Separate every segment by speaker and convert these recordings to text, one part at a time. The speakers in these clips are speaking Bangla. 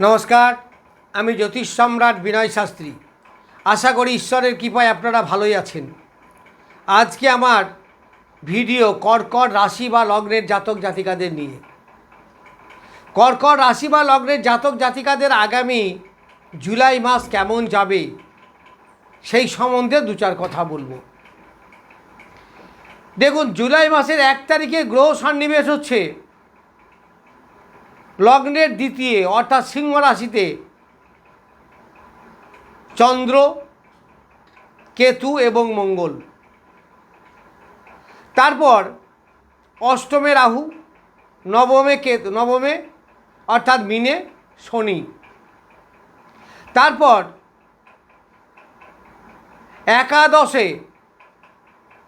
Speaker 1: নমস্কার, আমি জ্যোতিষ সম্রাট বিনয় শাস্ত্রী। আশা করি ঈশ্বরের কৃপায় আপনারা ভালোই আছেন। আজকে আমার ভিডিও কর্কট রাশি বা লগ্নের জাতক জাতিকাদের নিয়ে। কর্কট রাশি বা লগ্নের জাতক জাতিকাদের আগামী জুলাই মাস কেমন যাবে, সেই সম্বন্ধে দু চার কথা বলব। দেখুন, জুলাই মাসের এক তারিখে গ্রহ সন্নিবেশ হচ্ছে। লগ্নের দ্বিতীয় অর্থাৎ সিংহ রাশিতে চন্দ্র, কেতু এবং মঙ্গল। তারপর অষ্টমে রাহু, নবমে কেতু, নবমে অর্থাৎ মিনে শনি। তারপর একাদশে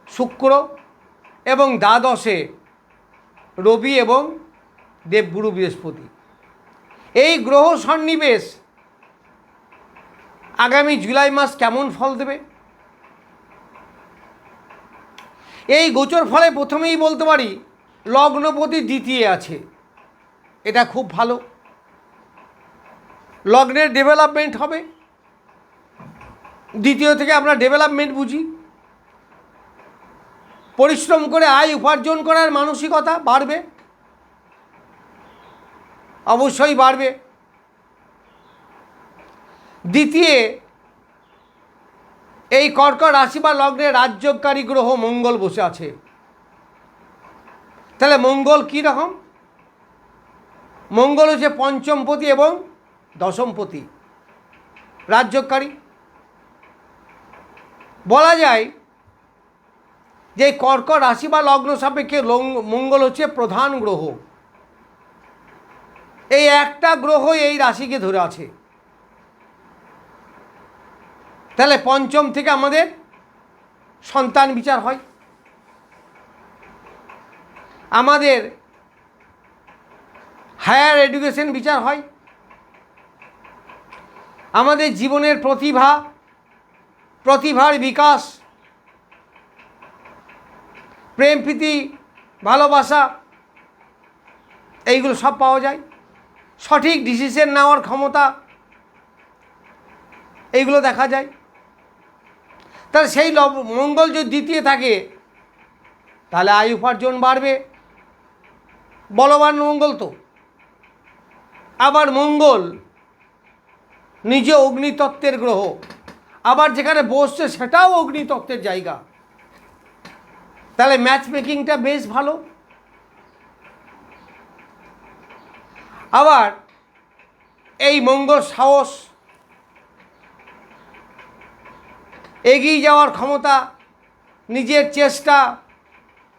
Speaker 1: শুক্র এবং দ্বাদশে রবি এবং দেবগুরু বৃহস্পতি। এই গ্রহ সন্নিবেশ আগামী জুলাই মাস কেমন ফল দেবে? এই গোচর ফলে প্রথমেই বলতে পারি, লগ্নপতি দ্বিতীয় আছে। এটা খুব ভালো। লগ্নের ডেভেলপমেন্ট হবে। দ্বিতীয় থেকে আমরা ডেভেলপমেন্ট বুঝি। পরিশ্রম করে আয় উপার্জন করার মানসিকতা বাড়বে। অবশ্যই বাড়বে। দ্বিতীয়, এই কর্কট রাশি বা লগ্নে রাজ্যকারী গ্রহ মঙ্গল বসে আছে। তাহলে মঙ্গল কী রকম? মঙ্গল হচ্ছে পঞ্চমপতি এবং দশমপতি রাজ্যকারী বলা যায় যে কর্কট রাশি বা লগ্ন সাপেক্ষে মঙ্গল হচ্ছে প্রধান গ্রহ। এই একটা গ্রহ এই রাশিকে ধরে আছে। তাহলে পঞ্চম থেকে আমাদের সন্তান বিচার হয়। আমাদের হায়ার এডুকেশন বিচার হয়। আমাদের জীবনের প্রতিভা, প্রতিভার বিকাশ, প্রেম, প্রীতি, ভালোবাসা, এইগুলো সব পাওয়া যায়। সঠিক ডিসিশন নেওয়ার ক্ষমতা এইগুলো দেখা যায়। তাহলে সেই মঙ্গল যদি দ্বিতীয় থাকে, তাহলে আয় উপার্জন বাড়বে। বলবান মঙ্গল তো। আবার মঙ্গল নিজে অগ্নিতত্ত্বের গ্রহ। আবার যেখানে বসছে সেটাও অগ্নিতত্ত্বের জায়গা। তাহলে ম্যাচ মেকিংটা বেশ ভালো। আবার এই মঙ্গল সাহস এগিয়ে যাওয়ার ক্ষমতা, নিজের চেষ্টা,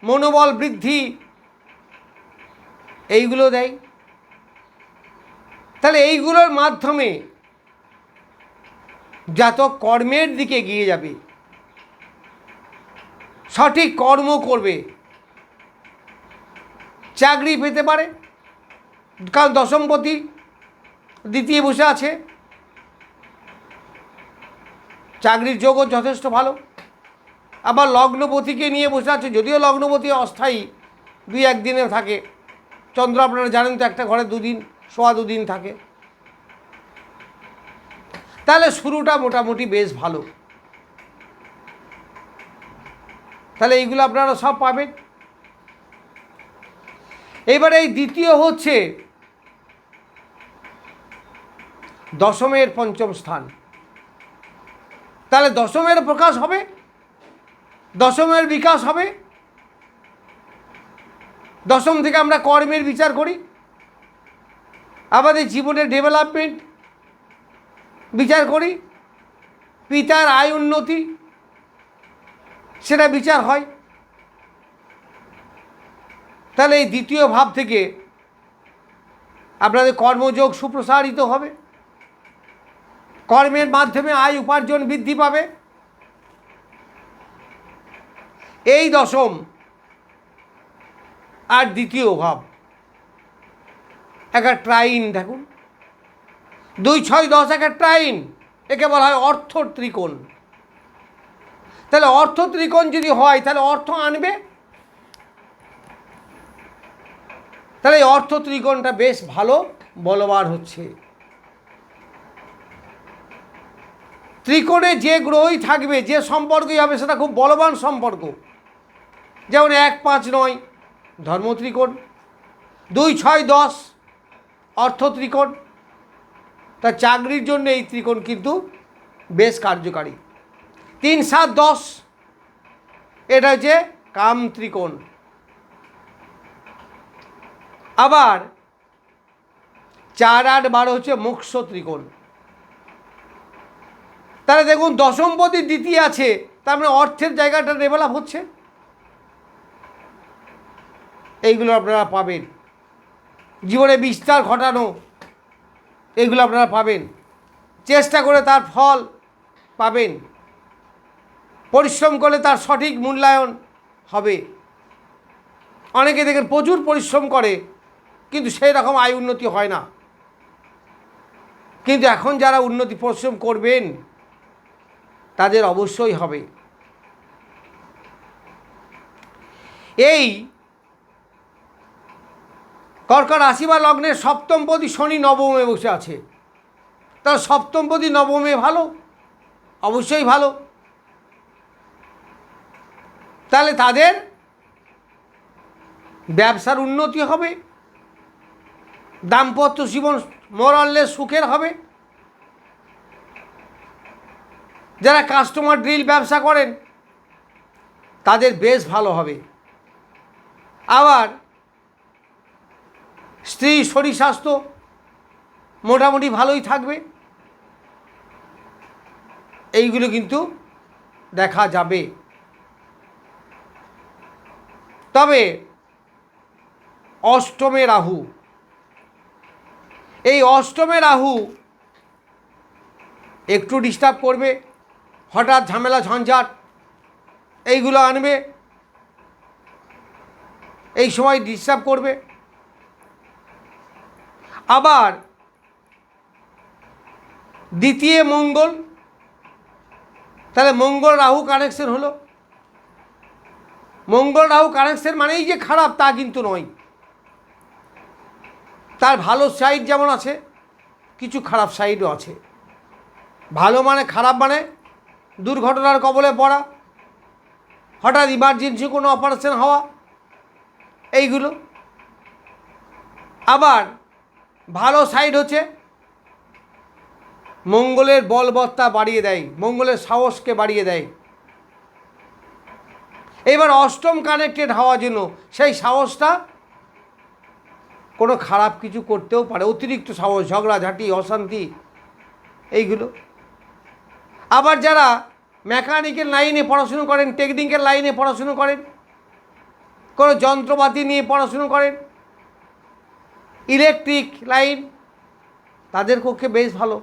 Speaker 1: মনোবল বৃদ্ধি, এইগুলো দেয়। তাহলে এইগুলোর মাধ্যমে জাতক কর্মের দিকে এগিয়ে যাবে। সঠিক কর্ম করবে। চাকরি পেতে পারে। কারণ দশমপতি দ্বিতীয় বসে আছে। চাকরির যোগও যথেষ্ট ভালো। আবার লগ্নপতিকে নিয়ে বসে আছে, যদিও লগ্নপতি অস্থায়ী, দুই একদিনে থাকে। চন্দ্র, আপনারা জানেন তো একটা ঘরে দুদিন, সোয়া দুদিন থাকে। তাহলে শুরুটা মোটামুটি বেশ ভালো। তাহলে এইগুলো আপনারা সব পাবেন। এবার এই দ্বিতীয় হচ্ছে দশমের পঞ্চম স্থান। তাহলে দশমের প্রকাশ হবে? দশমের বিকাশ হবে? দশম থেকে আমরা কর্মের বিচার করি। আমাদের জীবনের ডেভেলপমেন্ট বিচার করি। পিতার আয় উন্নতি, সেটা বিচার হয়। তাহলে এই দ্বিতীয় ভাব থেকে আপনাদের কর্মযোগ সুপ্রসারিত হবে। কর্মের মাধ্যমে আয় উপার্জন বৃদ্ধি পাবে। এই দশম আর দ্বিতীয় ভাব। একটা ট্রাইন দেখুন। দুই, ছয়, দশ, একটা ট্রাইন। একে বলা হয় অর্থ ত্রিকোণ। তাহলে অর্থ ত্রিকোণ যদি হয়, তাহলে অর্থ আনবে? তাহলে এই অর্থ ত্রিকোণটা বেশ ভালো বলবার হচ্ছে। ত্রিকোণে যে গ্রহই থাকবে, যে সম্পর্কই হবে সেটা খুব বলবান সম্পর্ক। যেমন এক পাঁচ নয়, ধর্ম ত্রিকোণ। দুই ছয় দশ, অর্থ ত্রিকোণ। তা চাকরির জন্য এই ত্রিকোণ কিন্তু বেশ কার্যকারী। তিন সাত দশ, এটা হচ্ছে কাম ত্রিকোণ। আবার চার আট বারো হচ্ছে মোক্ষ ত্রিকোণ। তাহলে দেখুন দশমপতি দ্বিতীয় আছে, তার মানে অর্থের জায়গাটা ডেভেলপ হচ্ছে। এইগুলো আপনারা পাবেন। জীবনে বিস্তার ঘটানো এগুলো আপনারা পাবেন। চেষ্টা করে তার ফল পাবেন। পরিশ্রম করলে তার সঠিক মূল্যায়ন হবে। অনেকে দেখেন প্রচুর পরিশ্রম করে, কিন্তু সেই রকম আয় উন্নতি হয় না। কিন্তু এখন যারা উন্নতি পরিশ্রম করবেন তাদের অবশ্যই হবে। এই কর্কট রাশি বা লগ্নের সপ্তমপতি শনি নবমে বসে আছে। তার সপ্তমপতি নবমে ভালো? অবশ্যই ভালো। তাহলে তাদের ব্যবসার উন্নতি হবে। দাম্পত্য জীবন মরাল্লে সুখের হবে। যারা কাস্টমার ড্রিল ব্যবসা করেন, তাদের বেশ ভালো হবে। আবার স্ত্রী, শরীর স্বাস্থ্য মোটামুটি ভালোই থাকবে। এইগুলো কিন্তু দেখা যাবে। তবে অষ্টমে রাহু। এই অষ্টমে রাহু একটু ডিস্টার্ব করবে। হঠাৎ ঝামেলা, ঝঞ্ঝাট, এইগুলো আনবে, এই সময় ডিস্টার্ব করবে। আবার দ্বিতীয় মঙ্গল, তাহলে মঙ্গল রাহু কানেকশন হলো। মঙ্গল রাহু কানেকশন মানেই যে খারাপ তা কিন্তু নয়। তার ভালো সাইড যেমন আছে, কিছু খারাপ সাইডও আছে। ভালো মানে খারাপ মানে দুর্ঘটনার কবলে পড়া, হঠাৎ ইমার্জেন্সি কোনো অপারেশন হওয়া, এইগুলো। আবার ভালো সাইড হচ্ছে, মঙ্গলের বলবত্তা বাড়িয়ে দেয়, মঙ্গলের সাহসকে বাড়িয়ে দেয়। এবার অষ্টম কানেক্টেড হওয়ার জন্য সেই সাহসটা কোনো খারাপ কিছু করতেও পারে, অতিরিক্ত সাহস, ঝগড়াঝাঁটি, অশান্তি, এইগুলো। আবার যারা মেকানিক্যাল লাইনে পড়াশুনো করেন টেকনিক্যাল লাইনে পড়াশুনো করেন, কোনো যন্ত্রপাতি নিয়ে পড়াশুনো করেন, ইলেকট্রিক লাইন, তাদের পক্ষে বেশ ভালো।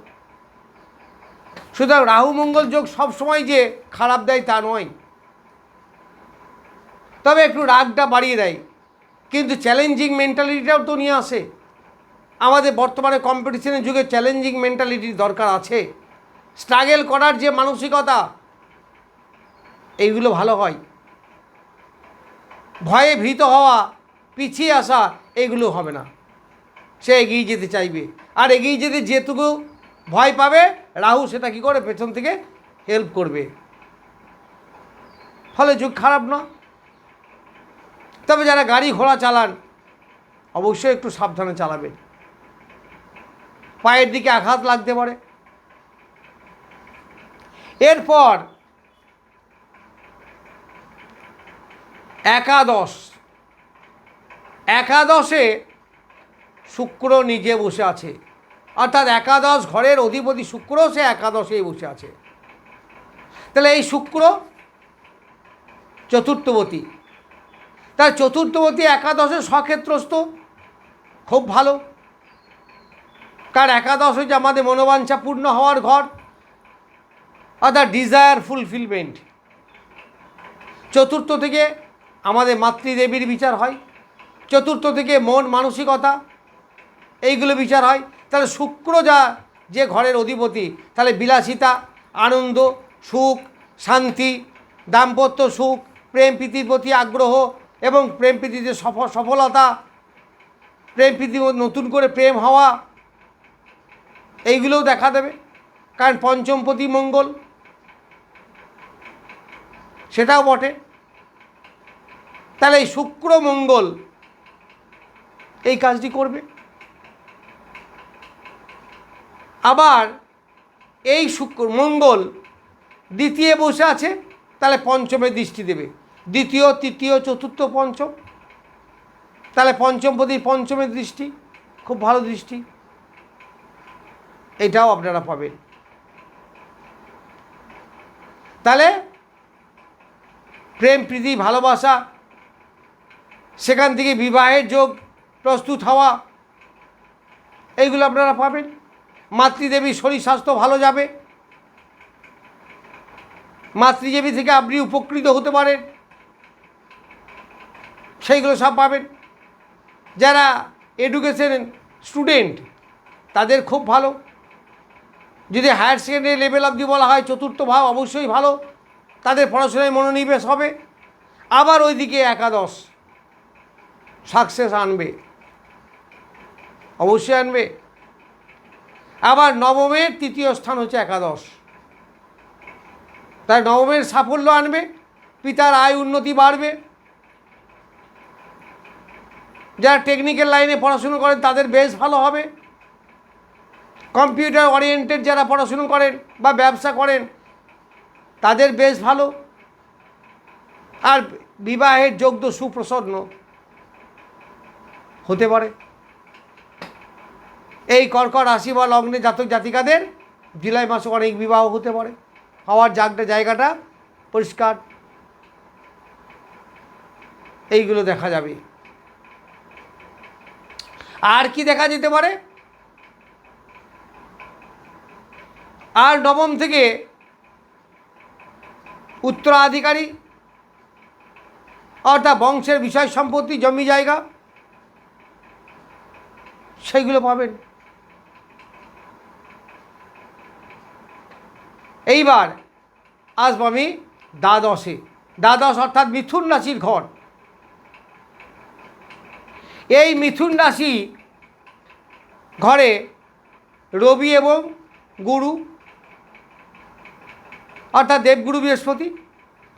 Speaker 1: সুতরাং রাহু মঙ্গল যোগ সবসময় যে খারাপ দেয় তা নয়। তবে একটু রাগটা বাড়িয়ে দেয়। কিন্তু চ্যালেঞ্জিং মেন্টালিটিটাও তো নিয়ে আসে। আমাদের বর্তমানে কম্পিটিশনের যুগে চ্যালেঞ্জিং মেন্টালিটির দরকার আছে। স্ট্রাগেল করার যে মানসিকতা, এইগুলো ভালো হয়। ভয়ে ভীত হওয়া, পিছিয়ে আসা এগুলো হবে না। সে এগিয়ে যেতে চাইবে। আর এগিয়ে যেতে যেটুকু ভয় পাবে, রাহু সেটা কী করে? পেছন থেকে হেল্প করবে। ফলে যুগ খারাপ না? তবে যারা গাড়ি ঘোড়া চালান, অবশ্যই একটু সাবধানে চালাবেন পায়ের দিকে আঘাত লাগতে পারে। এরপর একাদশ। একাদশে শুক্র নিজে বসে আছে। অর্থাৎ একাদশ ঘরের অধিপতি শুক্র, সে একাদশেই বসে আছে। তাহলে এই শুক্র চতুর্থবতী তার চতুর্থবতী একাদশে সক্ষেত্রস্থ, খুব ভালো। কার একাদশ হচ্ছে আমাদের মনোবাঞ্ছা পূর্ণ হওয়ার ঘর অর্থাৎ ডিজায়ার ফুলফিলমেন্ট চতুর্থ থেকে আমাদের মাতৃদেবীর বিচার হয়। চতুর্থ থেকে মন মানসিকতা, এইগুলো বিচার হয়। তাহলে শুক্র যা, যে ঘরের অধিপতি, তাহলে বিলাসিতা, আনন্দ, সুখ, শান্তি, দাম্পত্য সুখ, প্রেম প্রীতির প্রতি আগ্রহ এবং প্রেম প্রীতিতে সফল সফলতা, প্রেম প্রীতি নতুন করে প্রেম হওয়া, এইগুলোও দেখা দেবে। কারণ পঞ্চমপতি মঙ্গল। সেটাও বটে। তাহলে এই শুক্র মঙ্গল এই কাজটি করবে। আবার এই শুক্র মঙ্গল দ্বিতীয় বসে আছে, তাহলে পঞ্চমে দৃষ্টি দেবে। দ্বিতীয়, তৃতীয়, চতুর্থ, পঞ্চম। তাহলে পঞ্চমপতির পঞ্চমের দৃষ্টি, খুব ভালো দৃষ্টি। এটাও আপনারা পাবেন। তাহলে প্রেম, প্রীতি, ভালোবাসা, সেখান থেকে বিবাহের যোগ, প্রস্তুত হওয়া, এইগুলো আপনারা পাবেন। মাতৃদেবীর শরীর স্বাস্থ্য ভালো যাবে। মাতৃদেবী থেকে আপনি উপকৃত হতে পারেন। সেইগুলো সব পাবেন। যারা এডুকেশন স্টুডেন্ট তাদের খুব ভালো। যদি হায়ার সেকেন্ডারি লেভেল অবধি বলা হয়, চতুর্থ ভাব অবশ্যই ভালো। তাদের পড়াশোনায় মনোনিবেশ হবে, আবার ওইদিকে একাদশ সাকসেস আনবে, অবশ্যই আনবে। আবার নবমের তৃতীয় স্থান হচ্ছে একাদশ। তাই নবমের সাফল্য আনবে, পিতার আয় উন্নতি বাড়বে। যারা টেকনিক্যাল লাইনে পড়াশুনো করেন, তাদের বেশ ভালো হবে। কম্পিউটার ওরিয়েন্টেড যারা পড়াশুনো করেন বা ব্যবসা করেন তাদের বেশ ভালো। আর বিবাহের যোগ্য সুপ্রসন্ন হতে পারে। এই কর্কট রাশি বা লগ্নে জাতক জাতিকাদের জুলাই মাসে অনেক বিবাহ হতে পারে। হওয়ার জাগটা জায়গাটা পরিষ্কার। এইগুলো দেখা যাবে। আর কি দেখা যেতে পারে? আর নবম থেকে উত্তরাধিকারী, অর্থাৎ বংশের বিষয় সম্পত্তি, জমি জায়গা, সেইগুলো পাবেন। এইবার আসব আমি দ্বাদশে। দ্বাদশ অর্থাৎ মিথুন রাশির ঘর। এই মিথুন রাশি ঘরে রবি এবং গুরু অর্থাৎ দেবগুরু বৃহস্পতি।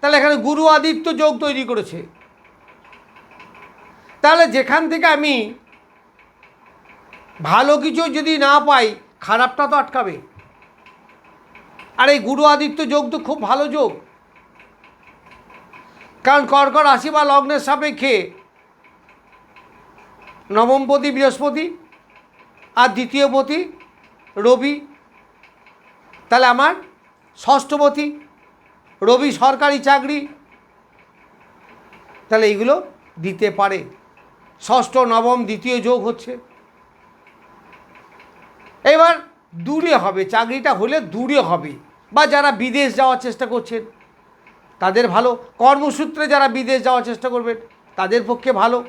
Speaker 1: তাহলে এখানে গুরু আদিত্য যোগ তৈরি করেছে। তাহলে যেখান থেকে আমি ভালো কিছু যদি না পাই, খারাপটা তো আটকাবে। আর এই গুরু আদিত্য যোগ তো খুব ভালো যোগ। কারণ কর্কট রাশি বা লগ্নের সাপেক্ষে নবমপতি বৃহস্পতি আর দ্বিতীয়পতি রবি। তাহলে আমার ষষ্ঠপতি, রবি সরকারি চাকরি, তাহলে এইগুলো দিতে পারে। ষষ্ঠ, নবম, দ্বিতীয় যোগ হচ্ছে। এবার দূরে হবে, চাকরিটা হলে দূরে হবে, বা যারা বিদেশ যাওয়ার চেষ্টা করছেন, তাদের ভালো। কর্মসূত্রে যারা বিদেশ যাওয়ার চেষ্টা করবেন, তাদের পক্ষে ভালো।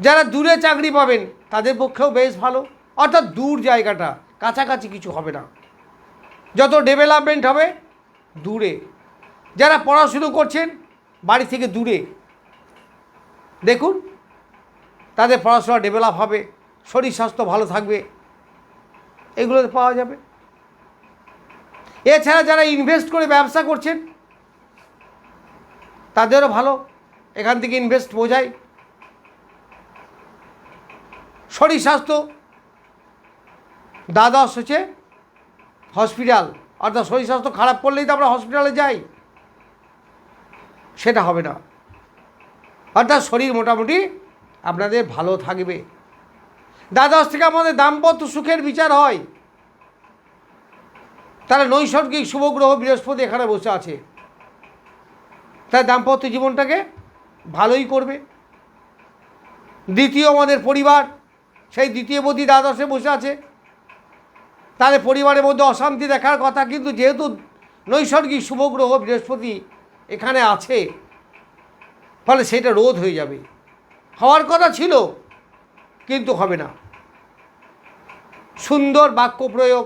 Speaker 1: যারা দূরে চাকরি পাবেন, তাদের পক্ষেও বেশ ভালো। অর্থাৎ দূর জায়গাটা কাছাকাছি কিছু হবে না। যত ডেভেলপমেন্ট হবে, দূরে। যারা পড়াশুনো করছেন, বাড়ি থেকে দূরে। দেখুন, তাদের পড়াশোনা ডেভেলপ হবে, শরীর স্বাস্থ্য ভালো থাকবে। এগুলো পাওয়া যাবে। এছাড়া যারা ইনভেস্ট করে ব্যবসা করছেন, তাদেরও ভালো। এখান থেকে ইনভেস্ট বোঝায়। শরীর স্বাস্থ্য দ্বাদশ হচ্ছে হসপিটাল অর্থাৎ শরীর স্বাস্থ্য খারাপ করলেই তো আমরা হসপিটালে যাই। সেটা হবে না। অর্থাৎ শরীর মোটামুটি আপনাদের ভালো থাকবে। দ্বাদশ থেকে আমাদের দাম্পত্য সুখের বিচার হয়। তাহলে নৈসর্গিক শুভগ্রহ বৃহস্পতি এখানে বসে আছে। তাই দাম্পত্য জীবনটাকে ভালোই করবে। দ্বিতীয় আমাদের পরিবার, সেই দ্বিতীয় পতি দ্বাদশে বসে আছে। তাহলে পরিবারের মধ্যে অশান্তি দেখার কথা, কিন্তু যেহেতু নৈসর্গিক শুভগ্রহ বৃহস্পতি এখানে আছে, ফলে সেটা রোধ হয়ে যাবে। হওয়ার কথা ছিল, কিন্তু হবে না। সুন্দর বাক্য প্রয়োগ,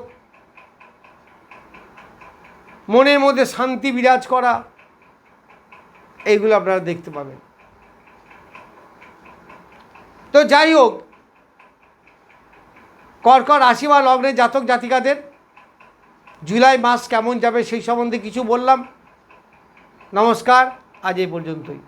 Speaker 1: মনের মধ্যে শান্তি বিরাজ করা, এইগুলো আপনারা দেখতে পাবেন। তো যাই হোক কর্কট রাশি বা লগ্নের জাতক জাতিকাদের। জুলাই মাস কেমন যাবে সেই সম্বন্ধে কিছু বললাম। নমস্কার, আজ এই পর্যন্তই।